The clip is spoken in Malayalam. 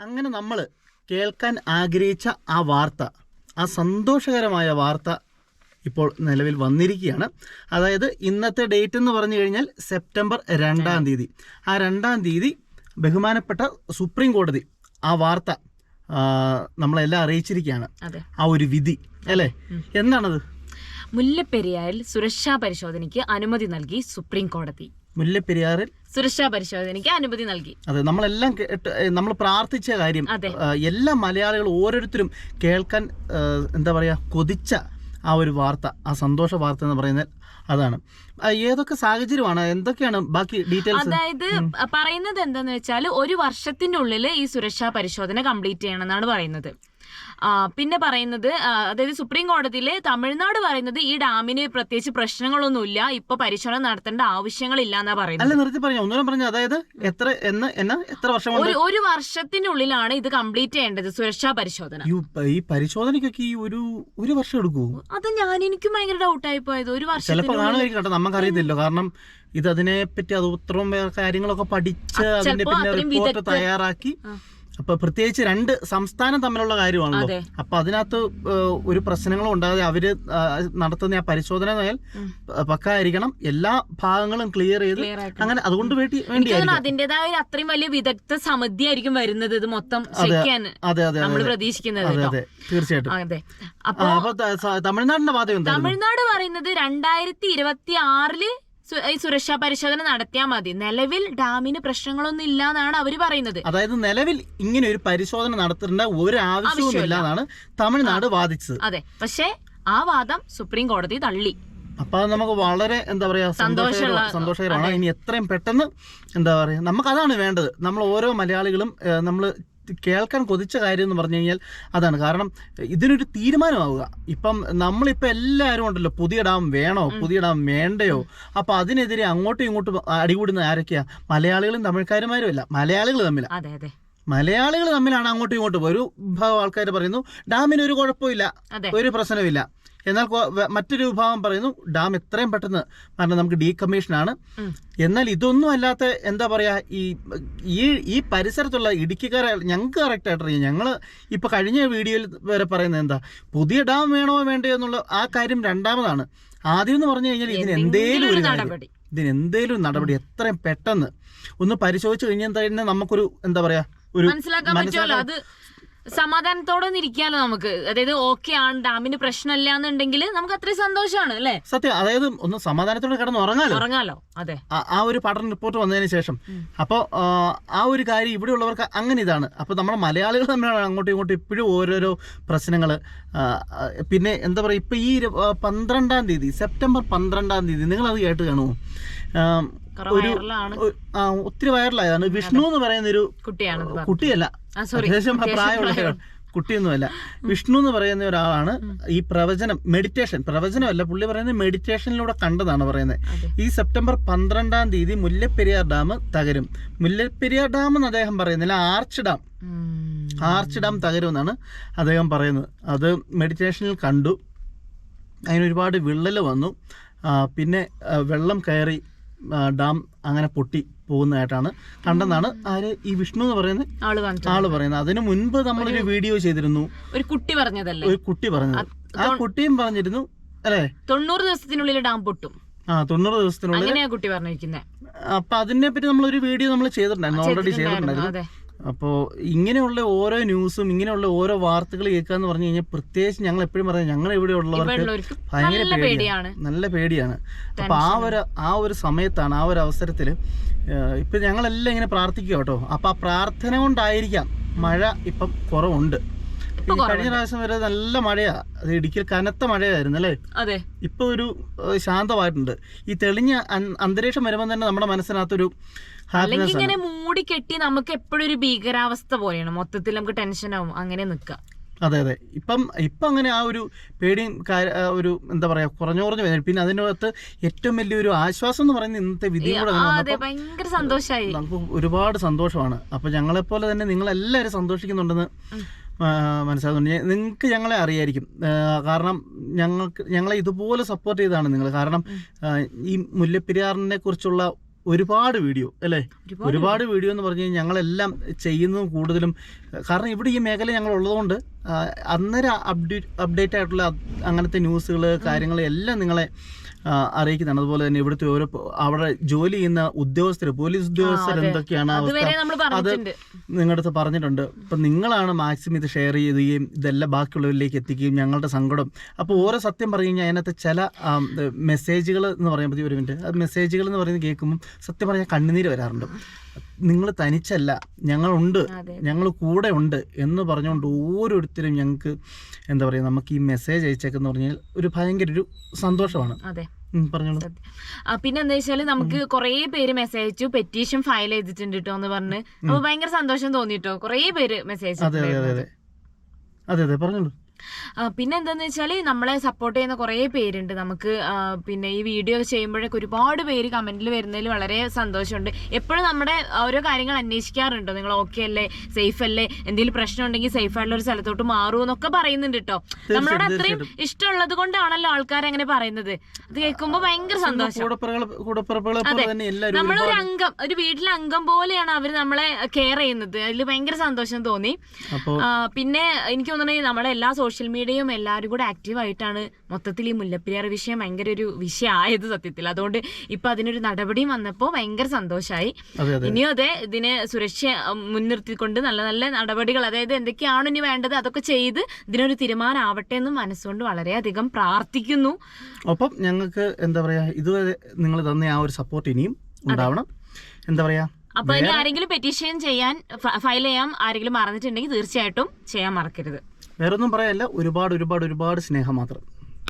അങ്ങനെ നമ്മൾ കേൾക്കാൻ ആഗ്രഹിച്ച ആ വാർത്ത ആ സന്തോഷകരമായ വാർത്ത ഇപ്പോൾ നിലവിൽ വന്നിരിക്കുകയാണ്. അതായത് ഇന്നത്തെ ഡേറ്റ് എന്ന് പറഞ്ഞു കഴിഞ്ഞാൽ സെപ്റ്റംബർ രണ്ടാം തീയതി. ആ രണ്ടാം തീയതി ബഹുമാനപ്പെട്ട സുപ്രീം കോടതി ആ വാർത്ത നമ്മളെല്ലാം അറിയിച്ചിരിക്കുകയാണ്. ആ ഒരു വിധി അല്ലേ? എന്താണത്? മുല്ലപ്പെരിയാറിൽ സുരക്ഷാ പരിശോധനയ്ക്ക് അനുമതി നൽകി സുപ്രീം കോടതി. മുല്ലപ്പെരിയാറിൽ സുരക്ഷാ പരിശോധനയ്ക്ക് അനുമതി നൽകി. അതെ നമ്മളെല്ലാം കേട്ട് നമ്മൾ പ്രാർത്ഥിച്ച കാര്യം എല്ലാ മലയാളികളും ഓരോരുത്തരും കേൾക്കാൻ എന്താ പറയുക കൊതിച്ച ആ ഒരു വാർത്ത ആ സന്തോഷ വാർത്ത എന്ന് പറയുന്നത് അതാണ്. ഏതൊക്കെ സാഹചര്യമാണ്? എന്തൊക്കെയാണ് ബാക്കി ഡീറ്റെയിൽസ്? അതായത് പറയുന്നത് എന്താന്ന് വെച്ചാൽ ഒരു വർഷത്തിന്റെ ഉള്ളിൽ ഈ സുരക്ഷാ പരിശോധന കംപ്ലീറ്റ് ചെയ്യണം എന്നാണ് പറയുന്നത്. പിന്നെ പറയുന്നത് അതായത് സുപ്രീം കോടതിയിൽ തമിഴ്നാട് പറയുന്നത് ഈ ഡാമിന് പ്രത്യേകിച്ച് പ്രശ്നങ്ങളൊന്നുമില്ല ഇപ്പൊ പരിശോധന നടത്തേണ്ട ആവശ്യങ്ങളില്ല എന്നാ പറയുന്നത്. അല്ല നിർത്തി പറഞ്ഞു. ഒന്നുകൂടെ പറഞ്ഞു. അതായത് എത്ര എന്ന് എന്ന എത്ര വർഷം കൊണ്ട്? ഒരു ഒരു വർഷത്തിനുള്ളിലാണ് ഇത് കംപ്ലീറ്റ് ചെയ്യേണ്ടത് സുരക്ഷാ പരിശോധന. ഈ പ- ഈ പരിശോധനയ്ക്കൊക്കെ ഈ ഒരു ഒരു വർഷം എടുക്കൂ അത് ഞാൻ എനിക്കും ഭയങ്കര ഡൗട്ടായി പോയത്. ഒരു വർഷം വർഷത്തിനുള്ളിൽ കാണുമായിരിക്കും കേട്ടോ. നമുക്കറിയത്തില്ലോ കാരണം ഇത് അതിനെ പറ്റി അത് ഉത്തരവും കാര്യങ്ങളൊക്കെ പഠിച്ച് അതിന്റെ ചിലപ്പോ പിന്നെ അത്രയും റിപ്പോർട്ട് വിദഗ്ധ- തയ്യാറാക്കി ആ. അപ്പൊ പ്രത്യേകിച്ച് രണ്ട് സംസ്ഥാനം തമ്മിലുള്ള കാര്യമാണല്ലോ. അപ്പൊ അതിനകത്ത് ഒരു പ്രശ്നങ്ങളും ഉണ്ടാകാതെ അവർ നടത്തുന്ന ആ പരിശോധന പക്കായിരിക്കണം. എല്ലാ ഭാഗങ്ങളും ക്ലിയർ ചെയ്ത് അങ്ങനെ അതുകൊണ്ട് വേണ്ടി വേണ്ടി അതിന്റേതായ ഒരു അത്രയും വലിയ വിദഗ്ധ സമിതി ആയിരിക്കും വരുന്നത് ഇത് മൊത്തം അതെ അതെ നമ്മൾ പ്രതീക്ഷിക്കുന്നത് അതെ അതെ. തീർച്ചയായിട്ടും. അതെ. അപ്പൊ തമിഴ്നാടിന്റെ വാദം തമിഴ്നാട് പറയുന്നത് രണ്ടായിരത്തി ഇരുപത്തി ആറിൽ ഈ സുരക്ഷാ പരിശോധന നടത്തിയാൽ മതി. നിലവിൽ ഡാമിന് പ്രശ്നങ്ങളൊന്നും ഇല്ല എന്നാണ് അവർ പറയുന്നത്. അതായത് നിലവിൽ ഇങ്ങനെ ഒരു പരിശോധന നടത്തേണ്ട ഒരു ആവശ്യവും ഇല്ല എന്നാണ് തമിഴ്നാട് വാദിച്ചത്. അതെ. പക്ഷേ ആ വാദം സുപ്രീം കോടതി തള്ളി. അപ്പൊ നമുക്ക് വളരെ എന്താ പറയാ സന്തോഷകര സന്തോഷകരമാണ്. ഇനി എത്രയും പെട്ടെന്ന് എന്താ പറയാ നമുക്ക് അതാണ് വേണ്ടത്. നമ്മൾ ഓരോ മലയാളികളും നമ്മൾ കേൾക്കാൻ കൊതിച്ച കാര്യം എന്ന് പറഞ്ഞു കഴിഞ്ഞാൽ അതാണ്. കാരണം ഇതിനൊരു തീരുമാനമാവുക. ഇപ്പം നമ്മളിപ്പോൾ എല്ലാവരും ഉണ്ടല്ലോ പുതിയ ഡാം വേണോ പുതിയ ഡാം വേണ്ടയോ? അപ്പോൾ അതിനെതിരെ അങ്ങോട്ടും ഇങ്ങോട്ടും അടികൂടുന്ന ആരൊക്കെയാ? മലയാളികളും തമിഴ്ക്കാരുമാരും അല്ല മലയാളികൾ തമ്മിലാണ് അതെ അതെ. മലയാളികൾ തമ്മിലാണ് അങ്ങോട്ടും ഇങ്ങോട്ടും. ഒരു വിഭാഗം ആൾക്കാർ പറയുന്നു ഡാമിന് ഒരു കുഴപ്പമില്ല ഒരു പ്രശ്നമില്ല എന്നാൽ മറ്റൊരു വിഭാഗം പറയുന്നു ഡാം എത്രയും പെട്ടെന്ന് കാരണം നമുക്ക് ഡീകമ്മീഷൻ ആണ്. എന്നാൽ ഇതൊന്നും അല്ലാത്ത എന്താ പറയാ ഈ ഈ ഈ പരിസരത്തുള്ള ഇടുക്കിക്കാരെ ഞങ്ങൾക്ക് കറക്റ്റ് ആയിട്ട് അറിയാം. ഞങ്ങൾ ഇപ്പൊ കഴിഞ്ഞ വീഡിയോയിൽ വരെ പറയുന്നത് എന്താ പുതിയ ഡാം വേണോ വേണ്ടയോ എന്നുള്ള ആ കാര്യം രണ്ടാമതാണ്. ആദ്യം എന്ന് പറഞ്ഞു കഴിഞ്ഞാൽ ഇതിന് എന്തേലും ഒരു നടപടി. ഇതിന് എന്തേലും നടപടി എത്രയും പെട്ടെന്ന്. ഒന്ന് പരിശോധിച്ച് കഴിഞ്ഞാൽ തന്നെ നമുക്കൊരു എന്താ പറയാ ഒരു മനസ്സിലാക്കാൻ സമാധാനത്തോടെ ഇരിക്കാലോ നമുക്ക്. അതായത് ഓക്കെ ആണ് ഡാമിന് പ്രശ്നമില്ല എന്നുണ്ടെങ്കിൽ നമുക്ക് അത്രയും സന്തോഷമാണ് അല്ലേ? സത്യം. അതായത് ഒന്ന് സമാധാനത്തോടെ കിടന്ന് ഉറങ്ങാലോ? ഉറങ്ങാലോ അതെ. ആ- ഒരു പഠന റിപ്പോർട്ട് വന്നതിന് ശേഷം. അപ്പോൾ ആ ഒരു കാര്യം ഇവിടെ ഉള്ളവർക്ക് അങ്ങനെ ഇതാണ്. അപ്പോൾ നമ്മുടെ മലയാളികൾ തമ്മിലാണ് അങ്ങോട്ടും ഇങ്ങോട്ടും ഇപ്പോഴും ഓരോരോ പ്രശ്നങ്ങൾ പിന്നെ എന്താ പറയുക ഇപ്പോൾ ഈ പന്ത്രണ്ടാം തീയതി സെപ്റ്റംബർ പന്ത്രണ്ടാം തീയതി നിങ്ങൾ അത് കേട്ട് കാണുമോ? ഒരു ആ, ഒത്തിരി വൈറലായതാണ്. വിഷ്ണു എന്ന് പറയുന്ന ഒരു കുട്ടിയാണ് കുട്ടിയല്ല ഏകദേശം പ്രായമുള്ള പ്രായം. കുട്ടിയൊന്നുമല്ല. വിഷ്ണു എന്ന് പറയുന്ന ഒരാളാണ് ഈ പ്രവചനം മെഡിറ്റേഷൻ പ്രവചനമല്ല പുള്ളി പറയുന്നത് മെഡിറ്റേഷനിലൂടെ കണ്ടതാണ് പറയുന്നത്. ഈ സെപ്റ്റംബർ പന്ത്രണ്ടാം തീയതി മുല്ലപ്പെരിയാർ ഡാം തകരും. മുല്ലപ്പെരിയാർ ഡാം എന്ന് അദ്ദേഹം പറയുന്നില്ല ആർച്ച് ഡാം. ആർച്ച് ഡാം തകരും എന്നാണ് അദ്ദേഹം പറയുന്നത്. അത് മെഡിറ്റേഷനിൽ കണ്ടു. അതിനൊരുപാട് വിള്ളൽ വന്നു. പിന്നെ വെള്ളം കയറി ഡാം അങ്ങനെ പൊട്ടി പോകുന്നതായിട്ടാണ് കണ്ടെന്നാണ് ആര് ഈ വിഷ്ണു എന്ന് പറയുന്നത് ആൾ പറയുന്നത്. അതിനു മുൻപ് നമ്മളൊരു വീഡിയോ ചെയ്തിരുന്നു. ഒരു കുട്ടി പറഞ്ഞതല്ലേ? ഒരു കുട്ടി പറഞ്ഞത്. ആ കുട്ടിയും പറഞ്ഞിരുന്നു. അല്ലേ? തൊണ്ണൂറ് ദിവസത്തിനുള്ളിൽ ഡാം പൊട്ടും. ആ തൊണ്ണൂറ് ദിവസത്തിനുള്ളിൽ കുട്ടി പറഞ്ഞിരിക്കുന്നത് അപ്പൊ അതിനെ പറ്റി നമ്മളൊരു വീഡിയോ നമ്മൾ ചെയ്തിട്ടുണ്ടായിരുന്നു. ഓൾറെഡി ചെയ്തിട്ടുണ്ടായിരുന്നു. അപ്പോൾ ഇങ്ങനെയുള്ള ഓരോ ന്യൂസും ഇങ്ങനെയുള്ള ഓരോ വാർത്തകൾ കേൾക്കുക എന്ന് പറഞ്ഞു കഴിഞ്ഞാൽ പ്രത്യേകിച്ച് ഞങ്ങൾ എപ്പോഴും പറയാം ഞങ്ങൾ ഇവിടെ ഉള്ളവർക്ക് ഭയങ്കര പേടിയാണ്. നല്ല പേടിയാണ്. അപ്പൊ ആ ഒരു ആ ഒരു സമയത്താണ് ആ ഒരു അവസരത്തിൽ ഇപ്പൊ ഞങ്ങളെല്ലാം ഇങ്ങനെ പ്രാർത്ഥിക്കുക കേട്ടോ. അപ്പൊ ആ പ്രാർത്ഥന കൊണ്ടായിരിക്കാം മഴ ഇപ്പം കുറവുണ്ട്. കഴിഞ്ഞ പ്രാവശ്യം വരെ നല്ല മഴയാ. അത് ഇടുക്കിയിൽ കനത്ത മഴയായിരുന്നു അല്ലേ? അതെ. ഇപ്പൊ ഒരു ശാന്തമായിട്ടുണ്ട്. ഈ തെളിഞ്ഞ അന്തരീക്ഷം വരുമ്പോൾ തന്നെ നമ്മുടെ മനസ്സിനകത്തൊരു അല്ലെങ്കിൽ ഇങ്ങനെ മൂടി കെട്ടി നമുക്ക് എപ്പോഴും ഒരു ഭീകരാവസ്ഥ പോലെയാണ്. മൊത്തത്തിൽ നമുക്ക് ടെൻഷൻ ആവും. അങ്ങനെ നിക്ക അതെ അതെ. ഇപ്പം ഇപ്പം അങ്ങനെ ആ ഒരു പേടിയും ഒരു എന്താ പറയുക കുറഞ്ഞു കുറഞ്ഞു വരുന്നത് പിന്നെ അതിനകത്ത് ഏറ്റവും വലിയൊരു ആശ്വാസം എന്ന് പറയുന്നത് ഇന്നത്തെ വിധിയും കൂടെ ഭയങ്കര സന്തോഷായി. നമുക്ക് ഒരുപാട് സന്തോഷമാണ്. അപ്പൊ ഞങ്ങളെപ്പോലെ തന്നെ നിങ്ങളെല്ലാവരും സന്തോഷിക്കുന്നുണ്ടെന്ന് മനസ്സിലാകുന്നുണ്ട് നിങ്ങൾക്ക് ഞങ്ങളെ അറിയായിരിക്കും. കാരണം ഞങ്ങൾക്ക് ഞങ്ങളെ ഇതുപോലെ സപ്പോർട്ട് ചെയ്താണ് നിങ്ങൾ. കാരണം ഈ മുല്ലപ്പെരിയാറിനെ കുറിച്ചുള്ള ഒരുപാട് വീഡിയോ അല്ലേ? ഒരുപാട് വീഡിയോ. എന്ന് പറഞ്ഞു കഴിഞ്ഞാൽ ഞങ്ങളെല്ലാം ചെയ്യുന്നതും കൂടുതലും കാരണം ഇവിടെ ഈ മേഖല ഞങ്ങൾ ഉള്ളതുകൊണ്ട് അന്നേരം അപ്ഡേറ്റ് അപ്ഡേറ്റ് ആയിട്ടുള്ള അങ്ങനത്തെ ന്യൂസുകൾ കാര്യങ്ങൾ എല്ലാം നിങ്ങളെ അറിയിക്കുന്നതാണ്. അതുപോലെ തന്നെ ഇവിടുത്തെ ഓരോ അവിടെ ജോലി ചെയ്യുന്ന ഉദ്യോഗസ്ഥർ പോലീസ് ഉദ്യോഗസ്ഥർ എന്തൊക്കെയാണ് അവസ്ഥ? പറഞ്ഞിട്ടുണ്ട്. നിങ്ങളുടെ അടുത്ത് പറഞ്ഞിട്ടുണ്ട്. അപ്പൊ നിങ്ങളാണ് മാക്സിമം ഇത് ഷെയർ ചെയ്യുകയും ഇതെല്ലാം ബാക്കിയുള്ളവരിലേക്ക് എത്തിക്കുകയും ഞങ്ങളുടെ സങ്കടം. അപ്പോൾ ഓരോ സത്യം പറഞ്ഞു കഴിഞ്ഞാൽ അതിനകത്ത് ചില മെസ്സേജുകൾ എന്ന് പറയുമ്പോൾ ഒരു മിനിറ്റ് അത് മെസ്സേജുകൾ എന്ന് പറയുന്നത് കേൾക്കുമ്പോൾ സത്യം പറഞ്ഞാൽ കണ്ണുനീര് വരാറുണ്ട്. നിങ്ങൾ തനിച്ചല്ല ഞങ്ങളുണ്ട് ഞങ്ങൾ കൂടെ ഉണ്ട് എന്ന് പറഞ്ഞുകൊണ്ട് ഓരോരുത്തരും ഞങ്ങൾക്ക് എന്താ പറയുക നമുക്ക് ഈ മെസ്സേജ് അയച്ചേക്കെന്ന് പറഞ്ഞാൽ ഒരു ഭയങ്കര ഒരു സന്തോഷമാണ്. അതെ. പിന്നെ എന്താ വെച്ചാൽ നമുക്ക് കുറേ പേര് മെസ്സേജ് അയച്ചു പെറ്റീഷൻ ഫയൽ ചെയ്തിട്ടുണ്ട് കേട്ടോ എന്ന് പറഞ്ഞ്. അപ്പൊ ഭയങ്കര സന്തോഷം തോന്നിട്ടോ കുറേ പേര് മെസ്സേജ് അതെ അതെ അതെ അതെ അതെ പറഞ്ഞോളൂ. പിന്നെ എന്താണെന്ന് വെച്ചാൽ നമ്മളെ സപ്പോർട്ട് ചെയ്യുന്ന കുറേ പേരുണ്ട്. നമുക്ക് പിന്നെ ഈ വീഡിയോ ചെയ്യുമ്പോഴൊക്കെ ഒരുപാട് പേര് കമന്റിൽ വരുന്നതിൽ വളരെ സന്തോഷമുണ്ട്. എപ്പോഴും നമ്മുടെ ഓരോ കാര്യങ്ങൾ അന്വേഷിക്കാറുണ്ടോ? നിങ്ങൾ ഓക്കെ അല്ലേ? സേഫ് അല്ലേ? എന്തെങ്കിലും പ്രശ്നം ഉണ്ടെങ്കിൽ സേഫ് ആയിട്ടുള്ള ഒരു സ്ഥലത്തോട്ട് മാറൂ എന്നൊക്കെ പറയുന്നുണ്ട് കേട്ടോ നമ്മളോട് അത്രയും ഇഷ്ടമുള്ളത് കൊണ്ടാണല്ലോ ആൾക്കാർ അങ്ങനെ പറയുന്നത്. അത് കേൾക്കുമ്പോൾ ഭയങ്കര സന്തോഷം. നമ്മളൊരു അംഗം ഒരു വീട്ടിലെ അംഗം പോലെയാണ് അവർ നമ്മളെ കെയർ ചെയ്യുന്നത്. അതിൽ ഭയങ്കര സന്തോഷം തോന്നി. പിന്നെ എനിക്ക് തോന്നുന്നത് നമ്മളെ എല്ലാ സോഷ്യൽ മീഡിയയും എല്ലാവരും കൂടെ ആക്റ്റീവായിട്ടാണ് മൊത്തത്തിൽ ഈ മുല്ലപ്പെരിയാർ വിഷയം ഭയങ്കര ഒരു വിഷയമായത് സത്യത്തിൽ. അതുകൊണ്ട് ഇപ്പൊ അതിനൊരു നടപടിയും വന്നപ്പോൾ ഭയങ്കര സന്തോഷമായി ഇനിയും അതെ ഇതിനെ സുരക്ഷ മുൻനിർത്തിക്കൊണ്ട് നല്ല നല്ല നടപടികൾ അതായത് എന്തൊക്കെയാണ് ഇനി വേണ്ടത് അതൊക്കെ ചെയ്ത് ഇതിനൊരു തീരുമാനമാവട്ടെ എന്ന് മനസ്സുകൊണ്ട് വളരെയധികം പ്രാർത്ഥിക്കുന്നു. ഒപ്പം ഞങ്ങൾക്ക് എന്താ പറയാ ഇതുവരെ നിങ്ങൾ തന്ന ആ ഒരു സപ്പോർട്ട് ഇനിയും ഉണ്ടാവണം. എന്താ പറയാ അപ്പൊ ഇനി ആരെങ്കിലും പെറ്റീഷൻ ചെയ്യാൻ ഫയൽ ചെയ്യാം ആരെങ്കിലും മറന്നിട്ടുണ്ടെങ്കിൽ തീർച്ചയായിട്ടും ചെയ്യാൻ മറക്കരുത്. വേറൊന്നും പറയാനില്ല. ഒരുപാട് ഒരുപാട് ഒരുപാട് സ്നേഹം മാത്രം.